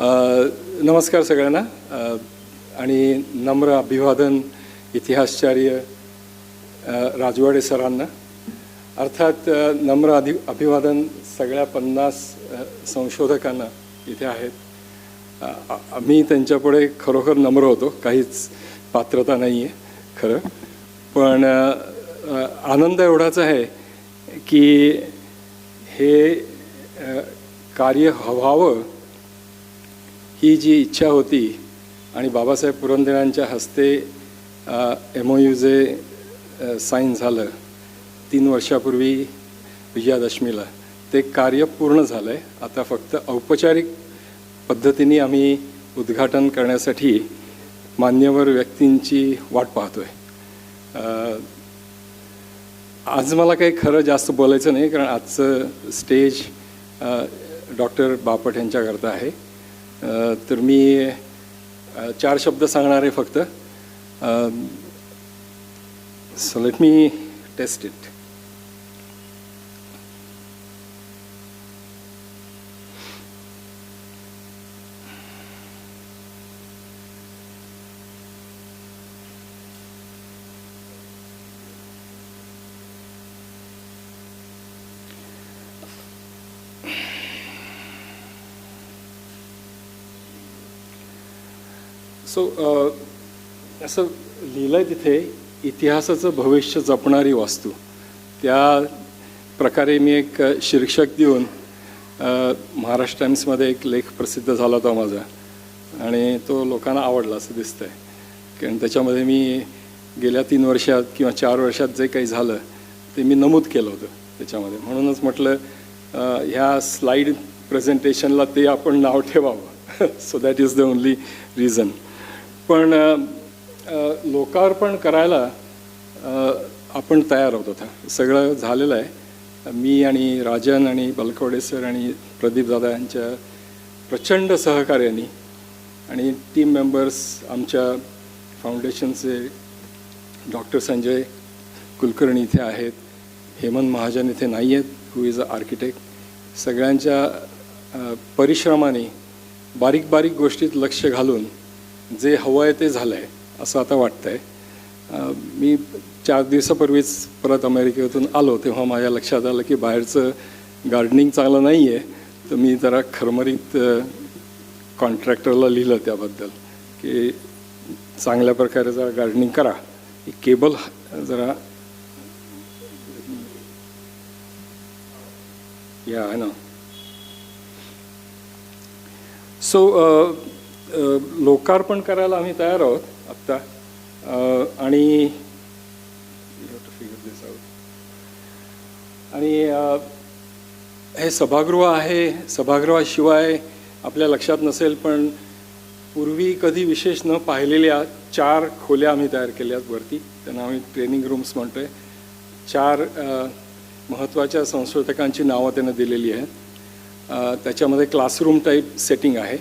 नमस्कार सगळ्यांना. आणि नम्र अभिवादन इतिहासचार्य राजवाडे सरांना. अर्थात नम्र अधि अभिवादन सगळ्या पन्नास संशोधकांना इथे आहेत. आम्ही मी त्यांच्यापुढे खरोखर नम्र होतो. काहीच पात्रता नाही आहे खरं. पण आनंद एवढाच आहे की हे कार्य व्हावं ही जी इच्छा होती आणि बाबासाहेब पुरंदरांच्या हस्ते एम ओ यू जे साईन झालं तीन वर्षापूर्वी विजयादशमीला. ते कार्य पूर्ण झालं आहे आता फक्त औपचारिक पद्धतीने आम्ही उद्घाटन करण्यासाठी मान्यवर व्यक्तींची वाट पाहतो आहे आज मला काही खरं जास्त बोलायचं नाही कारण आजचं स्टेज डॉक्टर बापट यांच्याकरता आहे. तर मी चार शब्द सांगणार आहे फक्त. So let me test it so असं लिहिलं आहे तिथे इतिहासाचं भविष्य जपणारी वास्तू. त्या प्रकारे मी एक शीर्षक देऊन महाराष्ट्र टाईम्समध्ये एक लेख प्रसिद्ध झाला होता माझा. आणि तो लोकांना आवडला असं दिसतं आहे कारण त्याच्यामध्ये मी गेल्या तीन वर्षात किंवा चार वर्षात जे काही झालं ते मी नमूद केलं होतं त्याच्यामध्ये. म्हणूनच म्हटलं ह्या स्लाईड प्रेझेंटेशनला ते आपण नाव ठेवावं. So that is the only reason पण लोकार्पण करायला आपण तयार होत होता सगळं झालेलं आहे. मी आणि राजन आणि बलकवडे सर आणि प्रदीप दादा यांच्या प्रचंड सहकार्याने आणि टीम मेंबर्स आमच्या फाउंडेशनचे डॉक्टर संजय कुलकर्णी इथे आहेत हेमंत महाजन इथे नाही आहेत हू इज अ आर्किटेक्ट सगळ्यांच्या परिश्रमाने बारीक बारीक गोष्टीत लक्ष घालून जे हवं आहे ते झालं आहे असं आता वाटतं आहे मी चार दिवसापूर्वीच परत अमेरिकेतून आलो तेव्हा माझ्या लक्षात आलं की बाहेरचं गार्डनिंग चांगलं नाही आहे तर मी जरा खरमरीत कॉन्ट्रॅक्टरला लिहिलं त्याबद्दल की चांगल्या प्रकारे जरा गार्डनिंग करा. केबल जरा या आहे ना. सो लोकार्पण करायला आम्ही तयार आहोत आत्ता. आणि आणि हे सभागृह आहे. सभागृहाशिवाय आपल्या लक्षात नसेल पण पूर्वी कधी विशेष न पाहिलेल्या चार खोल्या आम्ही तयार केल्या आहेत वरती. त्यांना आम्ही ट्रेनिंग रूम्स म्हणतो आहे चार महत्त्वाच्या संशोधकांची नावं त्यांना दिलेली आहेत. त्याच्यामध्ये क्लासरूम टाईप सेटिंग आहे.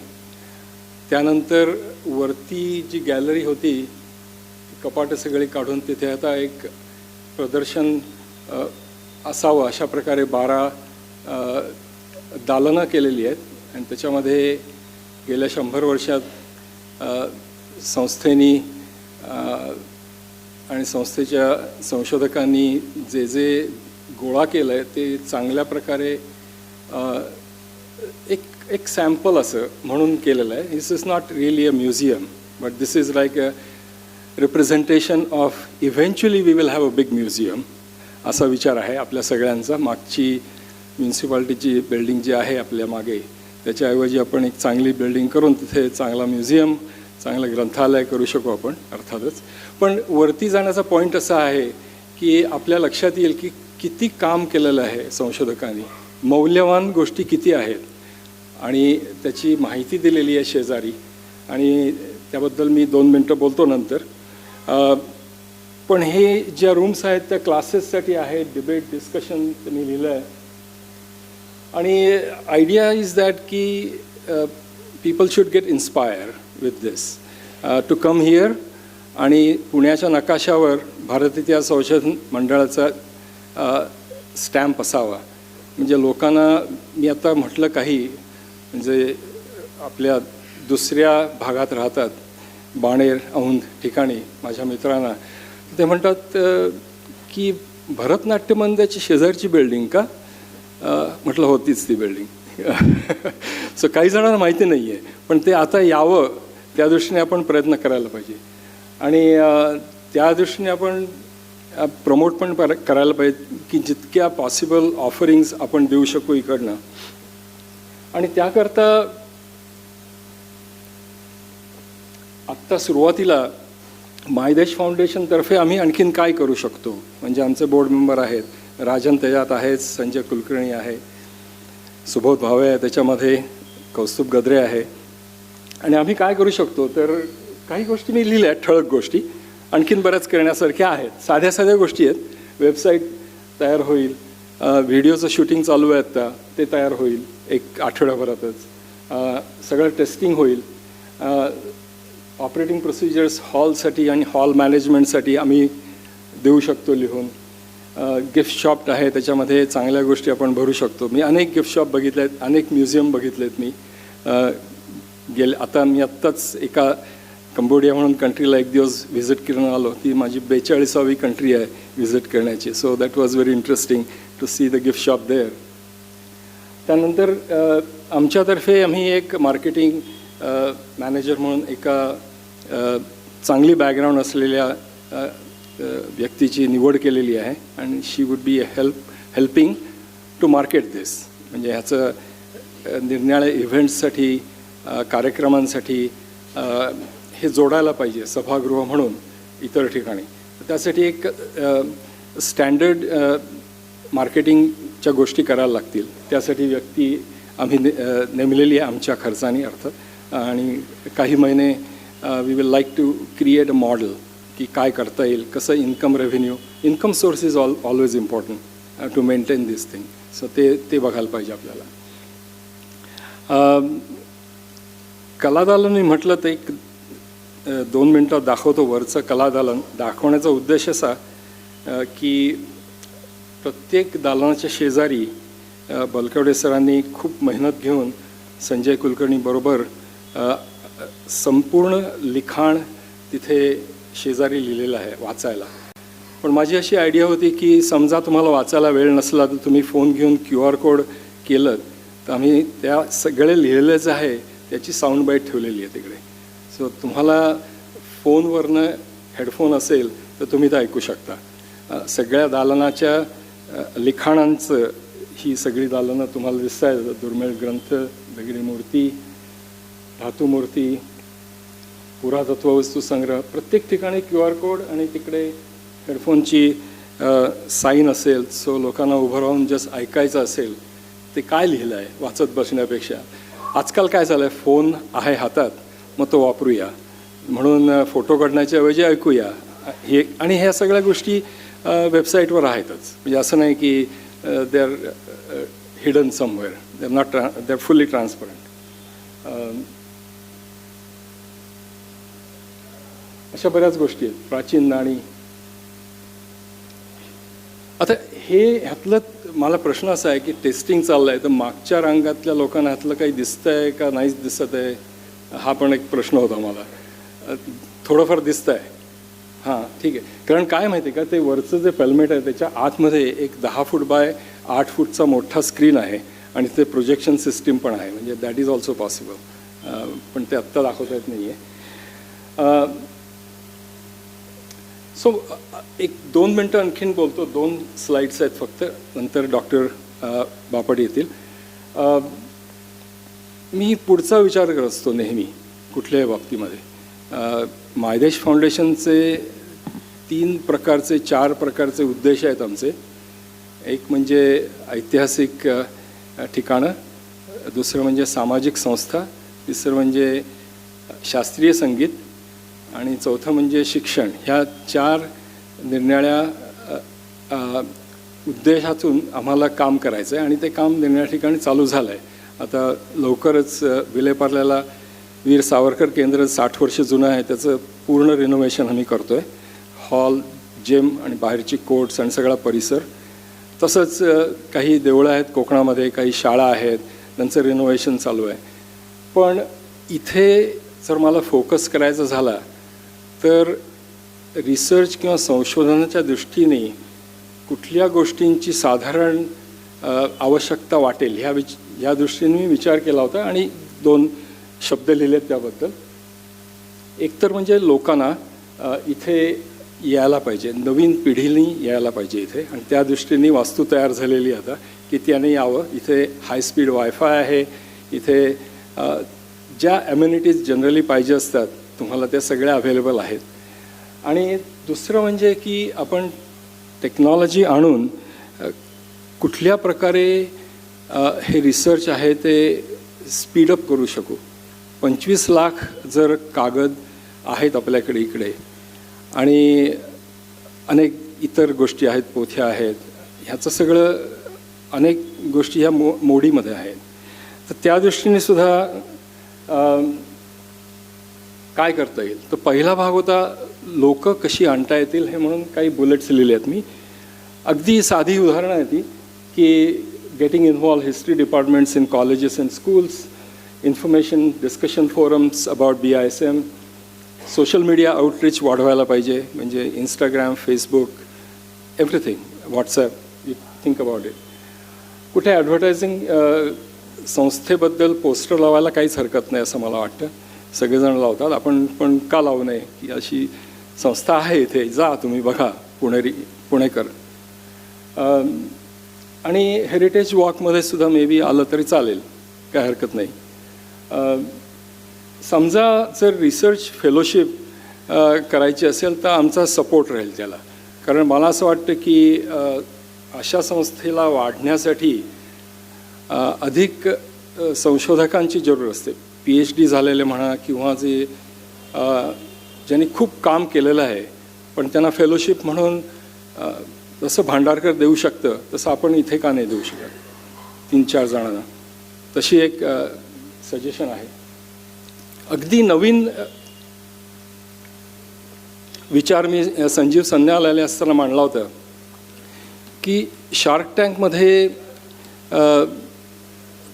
त्यानंतर वरती जी गॅलरी होती कपाटं सगळी काढून तिथे आता एक प्रदर्शन असावं अशा प्रकारे बारा दालनं केलेली आहेत. आणि त्याच्यामध्ये गेल्या शंभर वर्षात संस्थेनी आणि संस्थेच्या संशोधकांनी जे जे गोळा केलं आहे ते चांगल्या प्रकारे एक एक सॅम्पल असं म्हणून केलेलं आहे. This is not really a museum but this is like a representation of eventually we will have a big museum असा विचार आहे आपल्या सगळ्यांचा. मागची म्युन्सिपाल्टीची बिल्डिंग जी आहे आपल्या मागे त्याच्याऐवजी आपण एक चांगली बिल्डिंग करून तिथे चांगला म्युझियम चांगलं ग्रंथालय करू शकू आपण अर्थातच. पण वरती जाण्याचा पॉईंट असा आहे की आपल्या लक्षात येईल की किती काम केलेलं आहे संशोधकांनी. मौल्यवान गोष्टी किती आहेत? आणि त्याची माहिती दिलेली आहे शेजारी. आणि त्याबद्दल मी दोन मिनटं बोलतो नंतर. पण हे ज्या रूम्स आहेत त्या क्लासेससाठी आहेत डिबेट डिस्कशन त्यांनी लिहिलं आहे आणि आयडिया इज दॅट की people should get inspire with this to come here आणि पुण्याच्या नकाशावर भारत इतिहास संशोधन मंडळाचा स्टॅम्प असावा. म्हणजे लोकांना मी आता म्हटलं काही जे आपल्या दुसऱ्या भागात राहतात बाणेर औंध ठिकाणी माझ्या मित्रांना. ते म्हणतात की भरतनाट्य मंदिराची शेजारची बिल्डिंग का? म्हटलं हो तीच ती बिल्डिंग सो काही जणांना माहिती नाही आहे पण ते आता यावं त्या दृष्टीने आपण प्रयत्न करायला पाहिजे. आणि त्या दृष्टीने आपण प्रमोट पण करायला पाहिजे की जितक्या पॉसिबल ऑफरिंग्स आपण देऊ शकू इकडनं आणि त्याकरता आत्ता सुरुवातीला मायदेश फाउंडेशनतर्फे आम्ही आणखीन काय करू शकतो? म्हणजे आमचे बोर्ड मेंबर आहेत राजन तेजात आहेत संजय कुलकर्णी आहे सुबोध भावे आहे त्याच्यामध्ये कौस्तुभ गद्रे आहे. आणि आम्ही काय करू शकतो? तर काही गोष्टी मी लिहिल्या आहेत ठळक गोष्टी. आणखीन बऱ्याच करण्यासारख्या आहेत. साध्या साध्या गोष्टी आहेत. वेबसाईट तयार होईल. व्हिडिओचं शूटिंग चालू आहे आत्ता. ते तयार होईल. एक आठवड्याभरातच. सगळं टेस्टिंग होईल. ऑपरेटिंग प्रोसिजर्स हॉलसाठी आणि हॉल मॅनेजमेंटसाठी आम्ही देऊ शकतो लिहून. गिफ्ट शॉप आहे त्याच्यामध्ये चांगल्या गोष्टी आपण भरू शकतो. मी अनेक गिफ्ट शॉप बघितले आहेत अनेक म्युझियम बघितले आहेत मी गेले आता मी आत्ताच एका कंबोडिया म्हणून कंट्रीला एक दिवस व्हिजिट करून आलो. ती माझी बेचाळीसावी कंट्री आहे व्हिजिट करण्याची. So that was very interesting to see the gift shop there त्यानंतर आमच्यातर्फे आम्ही एक मार्केटिंग मॅनेजर म्हणून एका चांगली बॅकग्राऊंड असलेल्या व्यक्तीची निवड केलेली आहे आणि she would be help helping to market this म्हणजे ह्याचं निरनिळ्या इव्हेंट्ससाठी कार्यक्रमांसाठी हे जोडायला पाहिजे सभागृह म्हणून इतर ठिकाणी. त्यासाठी एक स्टँडर्ड मार्केटिंग च्या गोष्टी करायला लागतील. त्यासाठी व्यक्ती आम्ही ने नेमलेली आहे आमच्या खर्चाने अर्थात आणि काही महिने we will like to create a model की काय करता येईल कसं income revenue income source is all always important to maintain this thing so ते ते बघायला पाहिजे आपल्याला. अम, कलादालन मी म्हटलं तर एक दोन मिनटात दाखवतो वरचं कलादालन. दाखवण्याचा उद्देश असा की प्रत्येक दालनाच्या शेजारी बलकवडे सरांनी खूप मेहनत घेऊन संजय कुलकर्णीबरोबर संपूर्ण लिखाण तिथे शेजारी लिहिलेलं आहे वाचायला. पण माझी अशी आयडिया होती की समजा तुम्हाला वाचायला वेळ नसला तर तुम्ही फोन घेऊन क्यू आर कोड केलं तर आम्ही त्या सगळे लिहिलेलं जे आहे त्याची साऊंड बाईट ठेवलेली आहे तिकडे. सो तुम्हाला फोनवरनं हेडफोन असेल तर तुम्ही ते ऐकू शकता. सगळ्या दालनाच्या लिखाणांचं ही सगळी दालनं तुम्हाला दिसत आहेत. दुर्मिळ ग्रंथ दगडी मूर्ती धातूमूर्ती पुरातत्व वस्तू संग्रह. प्रत्येक ठिकाणी क्यू आर कोड आणि तिकडे हेडफोनची साईन असेल सो लोकांना उभं राहून जस्ट ऐकायचं असेल ते काय लिहिलं आहे वाचत बसण्यापेक्षा. आजकाल काय झालं आहे फोन आहे हातात मग तो वापरूया. म्हणून फोटो काढण्याच्या ऐवजी ऐकूया. हे आणि ह्या सगळ्या गोष्टी वेबसाईटवर आहेतच. म्हणजे असं नाही की they are hidden somewhere they are not ट्रा they are fully transparent अशा बऱ्याच गोष्टी आहेत. प्राचीन नाणी आता हे ह्यातलं मला प्रश्न असा आहे की टेस्टिंग चाललं आहे तर मागच्या रांगातल्या लोकांना ह्यातलं काही दिसतंय का? नाहीच दिसत आहे हा पण एक प्रश्न होता मला. थोडंफार दिसतं आहे ठीक आहे. कारण काय माहिती आहे का ते वरचं जे पेल्मेट आहे त्याच्या आतमध्ये एक दहा फूट बाय आठ फूटचा मोठा स्क्रीन आहे आणि ते प्रोजेक्शन सिस्टीम पण आहे. म्हणजे दॅट इज ऑल्सो पॉसिबल पण ते आत्ता दाखवता येत नाही आहे सो एक दोन मिनटं आणखीन बोलतो. दोन स्लाइड्स आहेत फक्त. नंतर डॉक्टर बापट येतील. मी पुढचा विचार करत असतो नेहमी कुठल्याही बाबतीमध्ये. मायदेश फाउंडेशनचे तीन प्रकारचे चार प्रकारचे उद्देश आहेत आमचे. एक म्हणजे ऐतिहासिक ठिकाणं दुसरं म्हणजे सामाजिक संस्था तिसरं म्हणजे शास्त्रीय संगीत आणि चौथं म्हणजे शिक्षण. ह्या चार निरनिळ्या उद्देशातून आम्हाला काम करायचं आहे आणि ते काम निर्णया ठिकाणी चालू झालं आहे आता लवकरच विलेपार्ल्याला वीर सावरकर केंद्र साठ वर्ष जुनं आहे त्याचं पूर्ण रिनोव्हेशन आम्ही करतो आहे हॉल जिम आणि बाहेरची कोर्ट्स आणि सगळा परिसर. तसंच काही देवळं आहेत कोकणामध्ये काही शाळा आहेत त्यांचं रिनोव्हेशन चालू आहे. पण इथे जर मला फोकस करायचा झाला तर रिसर्च किंवा संशोधनाच्या दृष्टीने कुठल्या गोष्टींची साधारण आवश्यकता वाटेल ह्या विच ह्या दृष्टीने मी विचार केला होता आणि दोन शब्द लिहिलेत त्याबद्दल. एकतर म्हणजे लोकांना इथे यायला पाहिजे. नवीन पिढीने यायला पाहिजे इथे. आणि त्या दृष्टीने वास्तू तयार झालेली आता की त्याने यावं. इथे हाय स्पीड वायफाय आहे. इथे ज्या ॲम्युनिटीज जनरली पाहिजे असतात तुम्हाला त्या सगळ्या अवेलेबल आहेत. आणि दुसरं म्हणजे की आपण टेक्नॉलॉजी आणून कुठल्या प्रकारे हे रिसर्च आहे ते स्पीडअप करू शकू? पंचवीस लाख जर कागद आहेत आपल्याकडे इकडे आणि अनेक इतर गोष्टी आहेत पोथ्या आहेत. ह्याचं सगळं अनेक गोष्टी ह्या मो मोडीमध्ये आहेत. तर त्या दृष्टीने सुद्धा काय करता येईल? तर पहिला भाग होता लोक कशी आणता येतील हे म्हणून काही बुलेट्स लिहिले आहेत मी. अगदी साधी उदाहरणं आहे ती की getting involved history departments in colleges and schools information discussion forums about B I S M social media outreach वाढवायला पाहिजे म्हणजे Instagram Facebook everything WhatsApp you think about it कुठे ॲडव्हर्टायझिंग संस्थेबद्दल पोस्टर लावायला काहीच हरकत नाही असं मला वाटतं. सगळेजण लावतात आपण पण का लावू नये? की अशी संस्था आहे इथे जा तुम्ही बघा पुणेरी पुणेकर. आणि हेरिटेज वॉकमध्ये सुद्धा मे बी आलं तरी चालेल काय हरकत नाही. समजा जर रिसर्च फेलोशिप करायची असेल तर आमचा सपोर्ट राहील त्याला. कारण मला असं वाटतं की अशा संस्थेला वाढण्यासाठी अधिक संशोधकांची जरूर असते. पी एच डी झालेले म्हणा किंवा जे ज्यांनी खूप काम केलेलं आहे पण त्यांना फेलोशिप म्हणून जसं भांडारकर देऊ शकतं तसं आपण इथे का नाही देऊ शकत? तीन चार जणांना. तशी एक सजेशन आहे. अगदी नवीन विचार मी संजीव संन्याल आले असताना मांडला होता की शार्क टँकमध्ये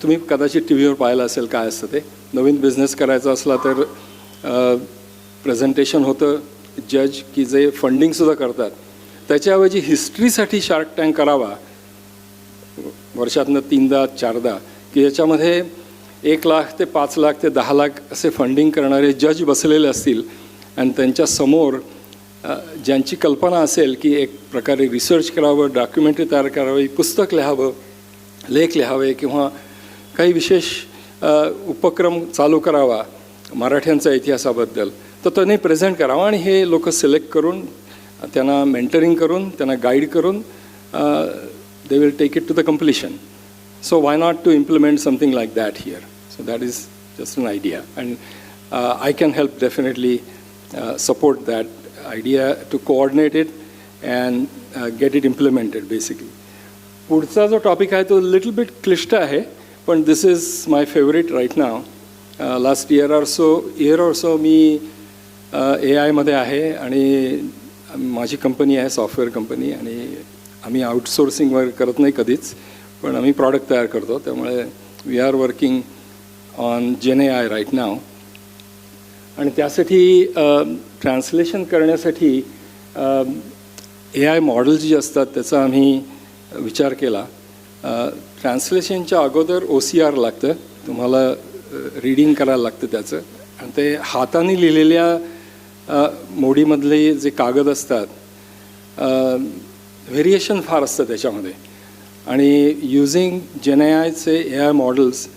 तुम्ही कदाचित टी व्हीवर पाहिलं असेल काय असतं ते. नवीन बिझनेस करायचा असला तर प्रेझेंटेशन होतं. जज की जे फंडिंगसुद्धा करतात. त्याच्याऐवजी हिस्ट्रीसाठी शार्क टँक करावा. वर्षातनं तीनदा चारदा. की याच्यामध्ये एक लाख ते पाच लाख ते दहा लाख असे फंडिंग करणारे जज बसलेले असतील. आणि त्यांच्यासमोर ज्यांची कल्पना असेल की एक प्रकारे रिसर्च करावं डॉक्युमेंटरी तयार करावी पुस्तक लिहावं लेख लिहावे किंवा काही विशेष उपक्रम चालू करावा मराठ्यांच्या इतिहासाबद्दल तर त्यांनी प्रेझेंट करावा आणि हे लोक सिलेक्ट करून त्यांना मेंटरिंग करून त्यांना गाईड करून they will take it to the completion So why not to implement something like that here? So that is just an idea. And uh, I can help definitely uh, support that idea to coordinate it and uh, get it implemented basically. पुढचा जो topic आहे तो little bit क्लिष्ट आहे पण this is my favourite right now last year or so year or so मी ए आयमध्ये आहे आणि माझी कंपनी आहे सॉफ्टवेअर कंपनी आणि आम्ही आउटसोर्सिंग वगैरे करत नाही कधीच पण आम्ही प्रॉडक्ट तयार करतो. त्यामुळे we are working on gen A I right नाव आणि त्यासाठी ट्रान्सलेशन करण्यासाठी ए आय मॉडेल्स जी असतात त्याचा आम्ही विचार केला. ट्रान्सलेशनच्या अगोदर ओ सी आर लागतं. तुम्हाला रीडिंग करायला लागतं त्याचं. आणि ते हाताने लिहिलेल्या मोडीमधले जे कागद असतात व्हेरिएशन फार असतं त्याच्यामध्ये. आणि युझिंग जेन ए आयचे A I models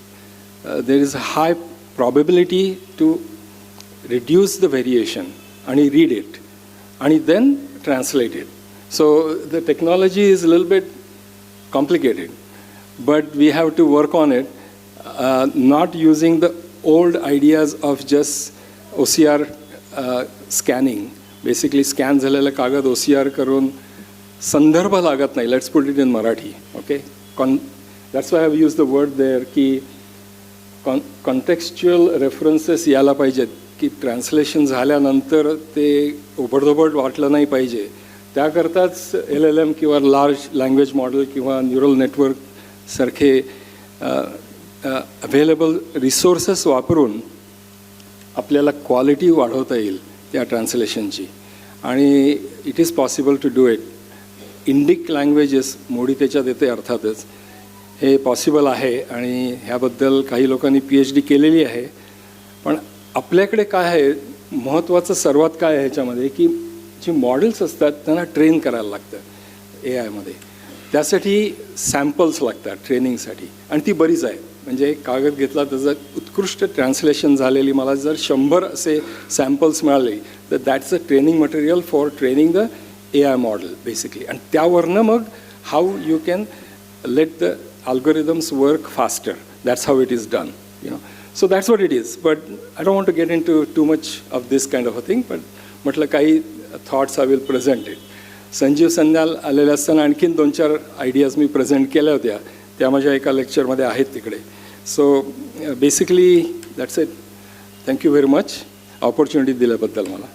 there is high probability to reduce the variation आणि रीड इट आणि then translate it so the technology is लिल bit complicated, but we have to work on it, uh, not using the old ideas of just OCR uh, scanning. Basically, scan झालेलं कागद O C R करून संदर्भ लागत नाही. Let's put it in Marathi okay con that's why have use the word there की con कॉन्टेक्स्च्युअल references यायला पाहिजेत की ट्रान्सलेशन झाल्यानंतर ते ओबडधोबड वाटलं नाही पाहिजे. त्याकरताच एल एल एम किंवा लार्ज लँग्वेज मॉडेल किंवा न्यूरल नेटवर्क सारखे अवेलेबल रिसोर्सेस वापरून आपल्याला क्वालिटी वाढवता येईल त्या ट्रान्सलेशनची आणि it is possible to do it Indic languages Modi त्याच्यात येते अर्थातच. हे पॉसिबल आहे आणि ह्याबद्दल काही लोकांनी पी एच डी केलेली आहे. पण आपल्याकडे काय आहे? महत्त्वाचं सर्वात काय आहे ह्याच्यामध्ये की जी मॉडेल्स असतात त्यांना ट्रेन करायला लागतं ए आयमध्ये त्यासाठी सॅम्पल्स लागतात ट्रेनिंगसाठी आणि ती बरीच आहे म्हणजे कागद घेतला त्याचं उत्कृष्ट ट्रान्सलेशन झालेली मला जर शंभर असे सॅम्पल्स मिळाले तर that's a training material for training the A I model basically आणि त्यावरनं मग how you can let the algorithms work faster that's how it is done you know so that's what it is but I don't want to get in to too much of this kind of a thing but म्हटलं काही thoughts I will present it Sanjeev संध्याल आलेले असताना आणखीन दोन चार ideas मी present केल्या होत्या त्या माझ्या एका लेक्चरमध्ये आहेत तिकडे so basically that's it thank you very much opportunity दिल्याबद्दल मला